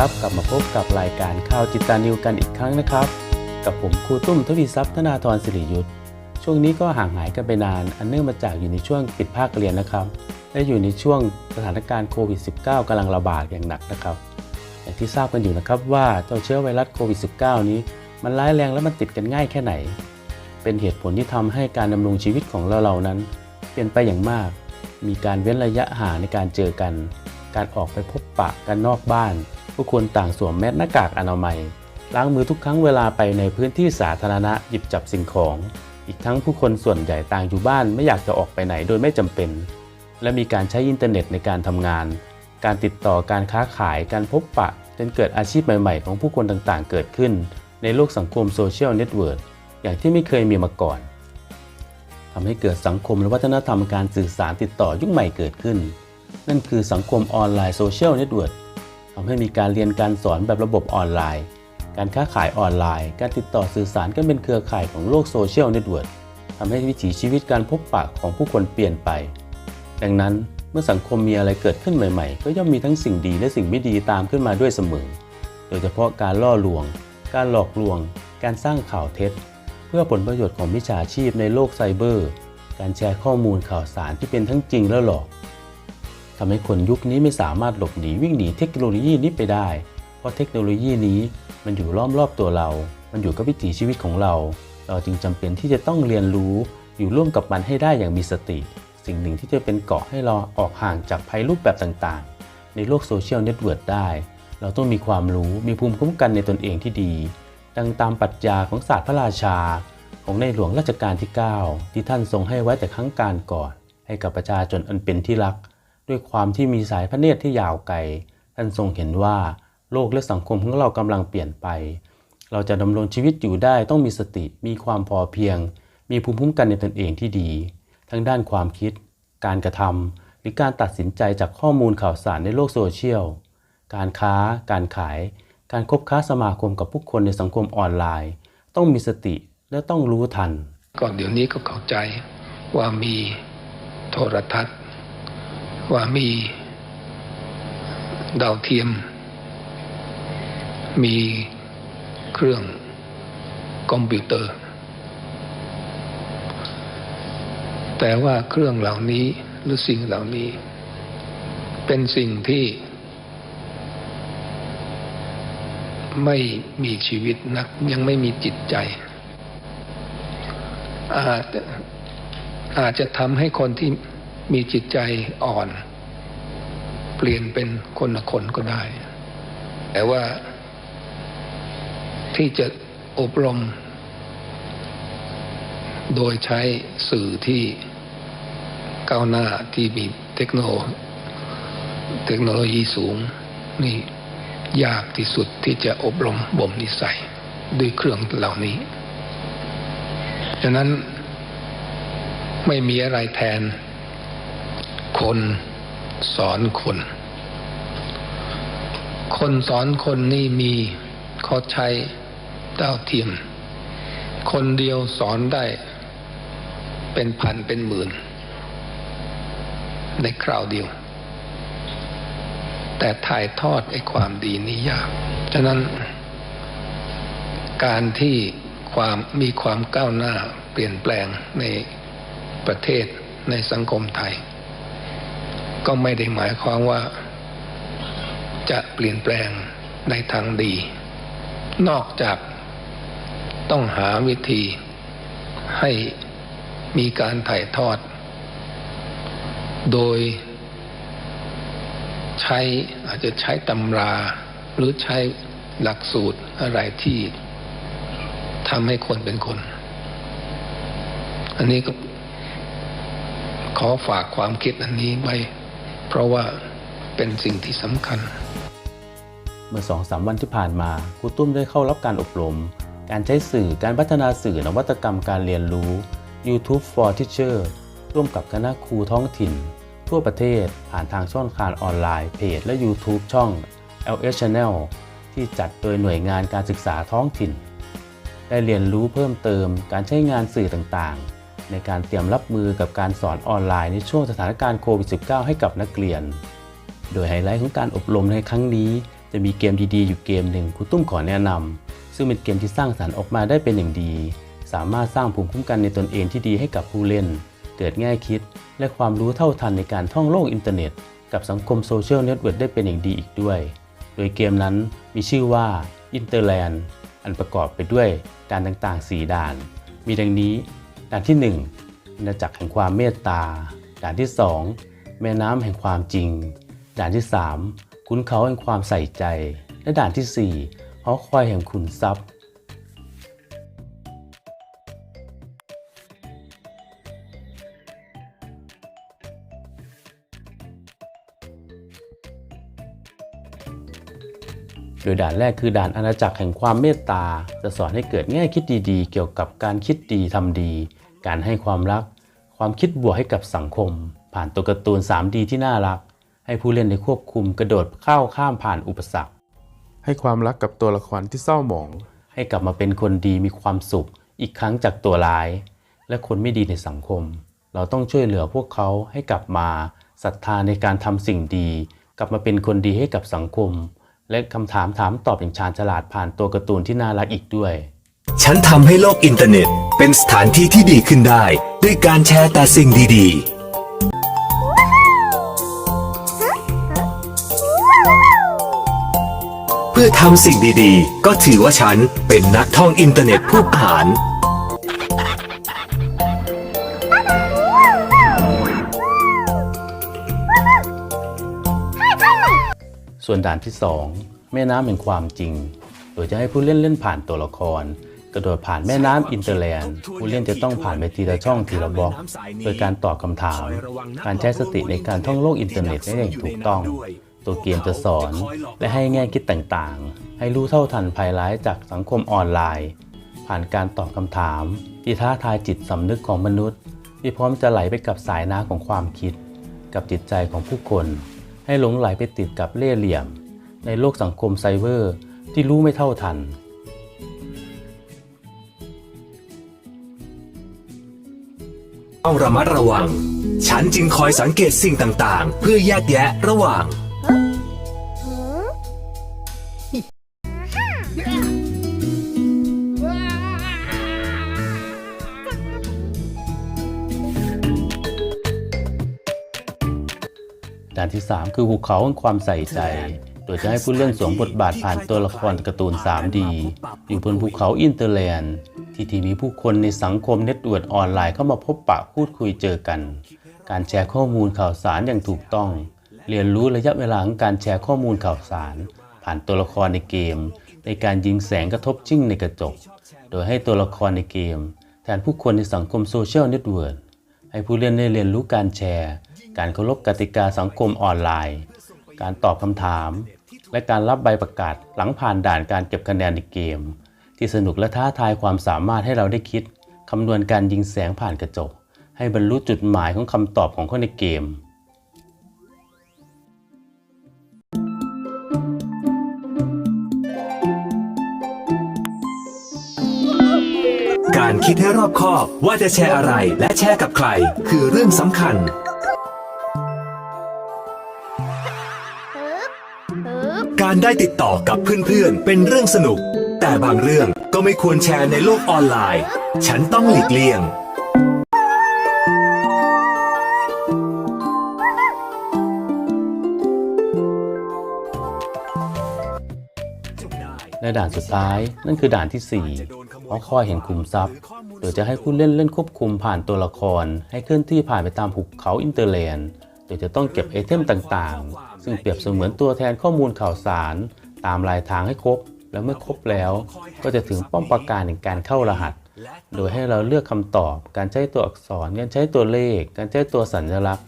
ครับ กลับมาพบกับรายการข่าวจิตตานิวกันอีกครั้งนะครับ กับผมครูตุ้มทวีทรัพย์ธนาธรสิริยุทธ์ช่วงนี้ก็ห่างหายกันไปนาน อันเนื่องมาจากอยู่ในช่วงปิดภาคเรียนนะครับ และอยู่ในช่วงสถานการณ์โควิด -19 กำลังระบาดอย่างหนักนะครับอย่างที่ทราบกันอยู่นะครับว่าเจ้าเชื้อไวรัสโควิด -19 นี้ มันร้ายแรงและมันติดกันง่ายแค่ไหน เป็นเหตุผลที่ทำให้การดำรงชีวิตของเราเรานั้น เปลี่ยนไปอย่างมาก มีการเว้นระยะห่างในการเจอกัน การออกไปพบปะกันนอกบ้าน ผู้คนต่างสวมแมสหน้ากากอนามัย ล้างมือทุกครั้งเวลาไปในพื้นที่สาธารณะหยิบจับสิ่งของ อีกทั้งผู้คนส่วนใหญ่ต่างอยู่บ้านไม่อยากจะออกไปไหนโดยไม่จำเป็น และมีการใช้อินเทอร์เน็ตในการทำงาน การติดต่อการค้าขายการพบปะจนเกิดอาชีพใหม่ๆ ของผู้คนต่างๆ เกิดขึ้น ในโลกสังคมโซเชียลเน็ตเวิร์กอย่างที่ไม่เคยมีมาก่อนทำให้เกิดสังคมและวัฒนธรรมการสื่อสารติดต่อยุคใหม่เกิดขึ้น นั่นคือสังคมออนไลน์โซเชียลเน็ตเวิร์ก ทำให้มีการเรียนการสอนแบบระบบออนไลน์ การค้าขายออนไลน์ การติดต่อสื่อสารกันเป็นเครือข่ายของโลกโซเชียลเน็ตเวิร์กทำให้วิถีชีวิตการพบปะของผู้คนเปลี่ยนไป ดังนั้นเมื่อสังคมมีอะไรเกิดขึ้นใหม่ๆ ก็ย่อมมีทั้งสิ่งดีและสิ่งไม่ดีตามขึ้นมาด้วยเสมอ โดยเฉพาะการล่อลวง การหลอกลวง การสร้างข่าวเท็จ เพื่อผลประโยชน์ของมิจฉาชีพในโลกไซเบอร์ การแชร์ข้อมูลข่าวสารที่เป็นทั้งจริงและหลอก ทำให้คนยุคนี้ไม่สามารถหลบหนีวิ่งหนีเทคโนโลยีนี้ไปได้ เพราะเทคโนโลยีนี้มันอยู่ล้อมรอบตัวเรา มันอยู่กับวิถีชีวิตของเรา เราจึงจำเป็นที่จะต้องเรียนรู้อยู่ร่วมกับมันให้ได้อย่างมีสติ สิ่งหนึ่งที่จะเป็นเกาะให้เราออกห่างจากภัยรูปแบบต่างๆ ในโลกโซเชียลเน็ตเวิร์กได้ เราต้องมีความรู้มีภูมิคุ้มกันในตนเองที่ดี ดังตามปรัชญาของศาสตร์พระราชา ของในหลวงรัชกาลที่ 9 ที่ท่านทรงให้ไว้แต่ครั้งการก่อน ให้กับประชาชนอันเป็นที่รัก ด้วยความที่มีสายพระเนตรที่ยาวไกล ท่านทรงเห็นว่าโลกและสังคมของเรากำลังเปลี่ยนไป เราจะดำรงชีวิตอยู่ได้ต้องมีสติ มีความพอเพียง มีภูมิคุ้มกันในตนเองที่ดี ทั้งด้านความคิด การกระทำหรือการตัดสินใจจากข้อมูลข่าวสารในโลกโซเชียล การค้า การขาย การคบค้าสมาคมกับผู้คนในสังคมออนไลน์ ต้องมีสติและต้องรู้ทัน ก่อนเดี๋ยวนี้ก็เข้าใจว่ามีโทรทัศน์ ว่ามีดาวเทียม มีเครื่องคอมพิวเตอร์ แต่ว่าเครื่องเหล่านี้หรือสิ่งเหล่านี้ เป็นสิ่งที่ไม่มีชีวิตนักยังไม่มีจิตใจ อาจอาจจะทำให้คนที่ มีจิตใจอ่อน เปลี่ยนเป็นคนละคนก็ได้ แต่ว่าที่จะอบรม โดยใช้สื่อที่ก้าวหน้าที่มีเทคโนโลยีเทคโนโลยีสูง นี่ยากที่สุดที่จะอบรมบ่มนิสัยด้วยเครื่องเหล่านี้ฉะนั้นไม่มีอะไรแทน คนสอนคน คนสอนคนนี่มีเขาใช้ดาวเทียม คนเดียวสอนได้ เป็นพันเป็นหมื่น ในคราวเดียว แต่ถ่ายทอดไอ้ความดีนี่ยาก ฉะนั้น การที่ความมีความก้าวหน้าเปลี่ยนแปลงในประเทศในสังคมไทย ก็ไม่ได้หมายความว่า จะเปลี่ยนแปลงในทางดี นอกจากต้องหาวิธีให้มีการถ่ายทอด โดยใช้อาจจะใช้ตำรา หรือใช้หลักสูตรอะไรที่ทำให้คนเป็นคน อันนี้ก็ขอฝากความคิดอันนี้ไว้ เพราะว่าเป็นสิ่งที่สำคัญ เมื่อสองสามวันที่ผ่านมาครูตุ้มได้เข้ารับการอบรม การใช้สื่อการพัฒนาสื่อนวัตกรรมการเรียนรู้ YouTube for Teacher ร่วมกับคณะครูท้องถิ่น ทั่วประเทศผ่านทางช่องทางออนไลน์เพจและ YouTube ช่อง LS Channel ที่จัดโดยหน่วยงานการศึกษาท้องถิ่น ได้เรียนรู้เพิ่มเติมการใช้งานสื่อต่างๆ ในการเตรียมรับมือกับการสอนออนไลน์ในช่วงสถานการณ์โควิด -19 ให้กับนักเรียน โดยไฮไลท์ของการอบรมในครั้งนี้ จะมีเกมดีๆ อยู่เกมหนึ่งครูตุ้มขอแนะนำซึ่งเป็นเกมที่สร้างสรรค์ออกมาได้เป็นอย่างดี สามารถสร้างภูมิคุ้มกันในตนเองที่ดีให้กับผู้เล่น เกิดง่ายคิด และความรู้เท่าทันในการท่องโลกอินเทอร์เน็ต กับสังคมโซเชียลเน็ตเวิร์กได้เป็นอย่างดีอีกด้วย โดยเกมนั้นมีชื่อว่า Interland อันประกอบไปด้วยด่านต่างๆ 4 ด่าน มีดังนี้ ด่านที่1อาณาจักรแห่งความเมตตา ด่านที่ 2 แม่น้ำแห่งความจริง ด่านที่3ขุนเขาแห่งความใส่ใจ และด่านที่4หอคอยแห่งขุนทรัพย์ โดยด่านแรกคือด่านอาณาจักรแห่งความเมตตา จะสอนให้เกิดแง่คิดดีๆ เกี่ยวกับการคิดดีทำดี การให้ความรัก ความคิดบวกให้กับสังคม ผ่านตัวการ์ตูน 3D ที่น่ารัก ให้ผู้เล่นได้ควบคุมกระโดดข้าวข้ามผ่านอุปสรรค ให้ความรักกับตัวละครที่เศร้าหมอง ให้กลับมาเป็นคนดีมีความสุข อีกครั้งจากตัวร้าย และคนไม่ดีในสังคม เราต้องช่วยเหลือพวกเขาให้กลับมาศรัทธาในการทำสิ่งดี กลับมาเป็นคนดีให้กับสังคม และคำถามถามตอบอย่างชาญฉลาดผ่านตัวการ์ตูนที่น่ารักอีกด้วย ฉันทำให้โลกอินเทอร์เน็ต เป็นสถานที่ที่ดีขึ้นได้ ด้วยการแชร์แต่สิ่งดีๆ เพื่อทำสิ่งดีๆ ก็ถือว่าฉันเป็นนักท่องอินเทอร์เน็ตผู้ผ่าน ส่วนด่านที่ 2 แม่น้ำแห่งความจริง โดยจะให้ผู้เล่นเล่นผ่านตัวละคร กระโดดผ่านแม่น้ำอินเตอร์แลนด์ ผู้เล่นจะต้องผ่านไปทีละช่องทีละบล็อก โดยการตอบคำถาม การใช้สติในการท่องโลกอินเทอร์เน็ตได้อย่างถูกต้อง ตัวเกมจะสอน และให้แง่คิดต่างๆ ให้รู้เท่าทันภัยร้ายจากสังคมออนไลน์ ผ่านการตอบคำถาม ที่ท้าทายจิตสำนึกของมนุษย์ ที่พร้อมจะไหลไปกับสายน้ำของความคิด กับจิตใจของผู้คน ให้หลงไหลไปติดกับเล่ห์เหลี่ยม ในโลกสังคมไซเบอร์ที่รู้ไม่เท่าทัน ต้องระมัดระวัง ฉันจึงคอยสังเกตสิ่งต่างๆ เพื่อแยกแยะระหว่าง ด่านที่ 3 คือหุบเขาแห่งความใส่ใจ โดยจะให้ผู้เล่นสวมบทบาทผ่านตัวละครการ์ตูน 3D อยู่บนภูเขาอินเตอร์แลนด์ ที่ที่มีผู้คนในสังคมเน็ตเวิร์ดออนไลน์เข้ามาพบปะพูดคุยเจอกัน การแชร์ข้อมูลข่าวสารอย่างถูกต้อง เรียนรู้ระยะเวลาของการแชร์ข้อมูลข่าวสาร ผ่านตัวละครในเกม ในการยิงแสงกระทบจิ้งในกระจก โดยให้ตัวละครในเกม แทนผู้คนในสังคมโซเชียลเน็ตเวิร์ดให้ผู้เล่นได้เรียนรู้การแชร์ การเคารพกติกาสังคมออนไลน์ การตอบคำถาม และการรับใบประกาศหลังผ่านด่านการเก็บคะแนนในเกม ที่สนุกและท้าทายความสามารถให้เราได้คิดคำนวณการยิงแสงผ่านกระจก ให้บรรลุจุดหมายของคำตอบของคนในเกมการคิดให้รอบคอบว่าจะแชร์อะไรและแชร์กับใคร คือเรื่องสำคัญ การได้ติดต่อกับเพื่อนๆ เป็นเรื่องสนุก แต่บางเรื่องก็ไม่ควรแชร์ในโลกออนไลน์ ฉันต้องหลีกเลี่ยง และด่านสุดท้ายนั่นคือด่านที่ 4 เพราะคอยแห่งคุมทรัพย์ โดยจะให้ผู้เล่นเล่นควบคุมผ่านตัวละคร ให้เคลื่อนที่ผ่านไปตามหุบเขาอินเตอร์แลนด์ โดยจะต้องเก็บไอเทมต่างๆ ซึ่งเปรียบเสมือนตัวแทนข้อมูลข่าวสาร ตามลายทางให้ครบ แล้วเมื่อครบแล้ว ก็จะถึงป้อมปราการในการเข้ารหัส โดยให้เราเลือกคำตอบ การใช้ตัวอักษร การใช้ตัวเลข การใช้ตัวสัญลักษณ์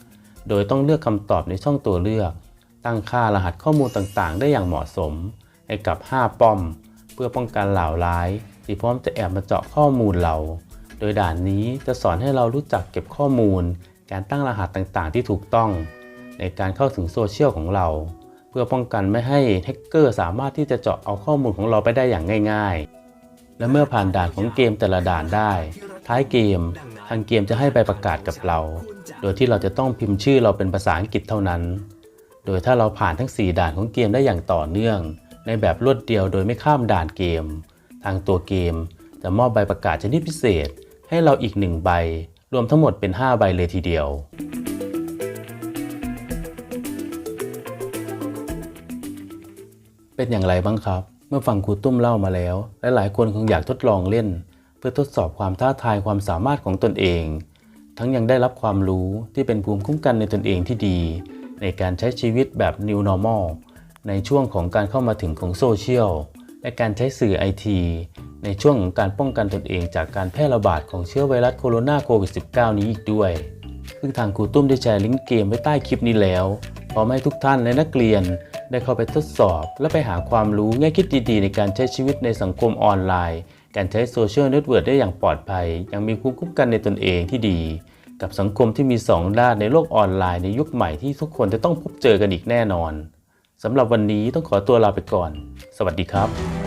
โดยต้องเลือกคำตอบในช่องตัวเลือก ตั้งค่ารหัสข้อมูลต่างๆ ได้อย่างเหมาะสม ให้กับ 5 ป้อม เพื่อป้องกันเหล่าร้ายที่พร้อมจะแอบมาเจาะข้อมูลเรา โดยด่านนี้จะสอนให้เรารู้จักเก็บข้อมูล การตั้งรหัสต่างๆ ที่ถูกต้องในการเข้าถึงโซเชียลของเรา เพื่อป้องกันไม่ให้แฮกเกอร์สามารถที่จะเจาะเอาข้อมูลของเราไปได้อย่างง่าย ๆ และเมื่อผ่านด่านของเกมแต่ละด่านได้ ท้ายเกมทางเกมจะให้ใบประกาศกับเรา โดยที่เราจะต้องพิมพ์ชื่อเราเป็นภาษาอังกฤษเท่านั้น โดยถ้าเราผ่านทั้ง 4 ด่านของเกมได้อย่างต่อเนื่อง ในแบบรวดเดียวโดยไม่ข้ามด่านเกม ทางตัวเกมจะมอบใบประกาศชนิดพิเศษ ให้เราอีก1ใบ วมทั้งหมดเป็น 5 ใบเลยทีเดียว เป็นอย่างไรบ้างครับ เมื่อฟังครูตุ้มเล่ามาแล้วลหลายคนคงอยากทดลองเล่น เพื่อทดสอบความท้าทายความสามารถของตนเอง ทั้งยังได้รับความรู้ที่เป็นภูมิคุ้มกันในตนเองที่ดี ในการใช้ชีวิตแบบ New Normal ในช่วงของการเข้ามาถึงของโซเชียล และการใช้สื่อไอทีในช่วงของการป้องกันตนเองจากการแพร่ระบาดของเชื้อไวรัสโคโรนาโควิด -19 นี้อีกด้วย ซึ่งทางครูตุ้มได้แชร์ลิงก์เกมไว้ใต้คลิปนี้แล้ว พร้อมให้ทุกท่านและนักเรียนได้เข้าไปทดสอบ และไปหาความรู้แง่คิดดีๆ ในการใช้ชีวิตในสังคมออนไลน์ การใช้โซเชียลเน็ตเวิร์กได้อย่างปลอดภัย ยังมีภูมิคุ้มกันในตนเองที่ดี กับสังคมที่มี 2 ด้านในโลกออนไลน์ในยุคใหม่ที่ทุกคนจะต้องพบเจอกันอีกแน่นอน สำหรับวันนี้ต้องขอตัวลาไปก่อน สวัสดีครับ